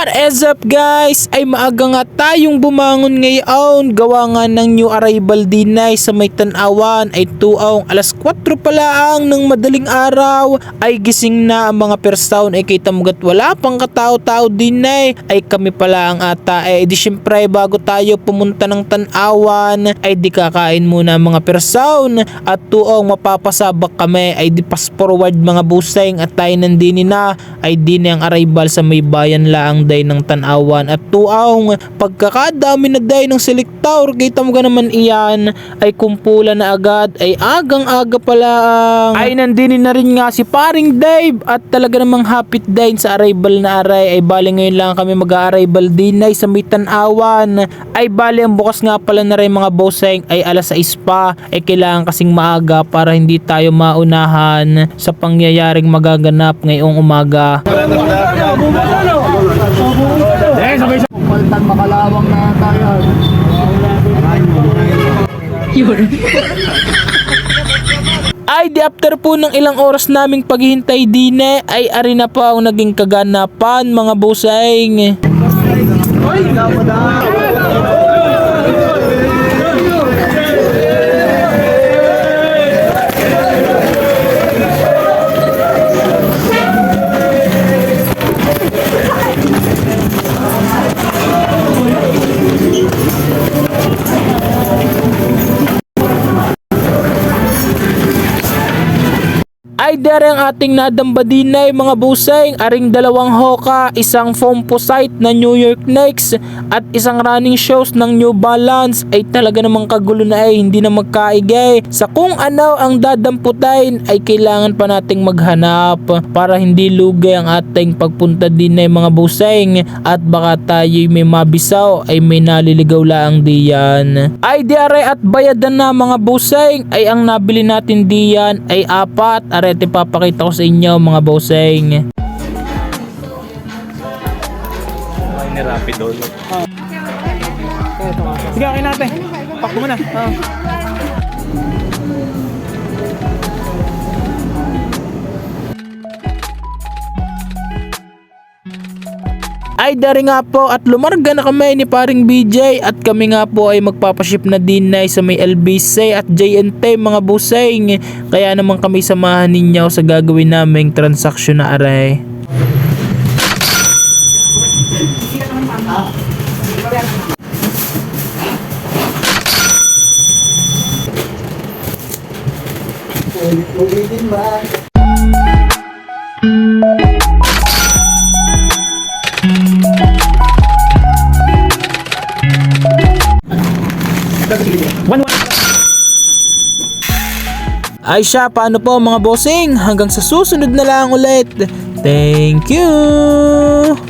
As up guys, ay maaga nga tayong bumangon ngayon. Gawa nga ng new arrival din ay sa may tanawan. Ay tuaong alas 4 pa lang ng madaling araw. Ay gising na ang mga persown ay kita mo't wala pang katao-tao din ay. Kami pala ang ata. Ay di syempre bago tayo pumunta ng tanawan ay di kakain muna ang mga persown at tuong mapapasabak kami. Ay di pass forward mga buseng at tayo nandini na. Ay di na ang arrival sa may bayan laang day ng tanawan at tuaong pagkakadami na day ng selector kita mo ka naman iyan ay kumpula na agad ay agang aga pala ay nandini na rin nga si paring Dave at talaga namang happy day sa arrival na aray. Ay bali ngayon lang kami mag-arrival din ay sa may tanawan. Ay bali ang bukas nga pala na rin mga boseng ay alas 6 pa. Ay kailangan kasing maaga para hindi tayo maunahan sa pangyayaring magaganap ngayong umaga Paltan makalawang na tayo. ay di after po ng ilang oras naming paghihintay dine ay ari na po ang naging kaganapan mga buseng. Ay dere ang ating nadamba din ay mga buseng, aring dalawang hoka, isang foam posite na New York Knicks at isang running shoes ng New Balance. Ay talaga namang kagulo na ay hindi na magkaigay. Sa kung ano ang dadamputain ay kailangan pa nating maghanap para hindi lugay ang ating pagpunta din ay mga buseng. At baka tayo may mabisaw ay may naliligaw lang diyan. Ay diare at bayadan na mga buseng. Ay ang nabili natin diyan ay apat. Arete papakita ko sa inyo mga buseng. Sige, okay natin. Pak mo na. Ay dari nga po at lumarga na kami ni paring BJ at kami nga po ay magpapaship na din na sa may LBC at JNT mga buseng. Kaya naman kami samahan ninyo sa gagawin naming transaksyon na aray. Ulitin ba? Ay siya, paano po mga bossing? Hanggang sa susunod na lang ulit. Thank you!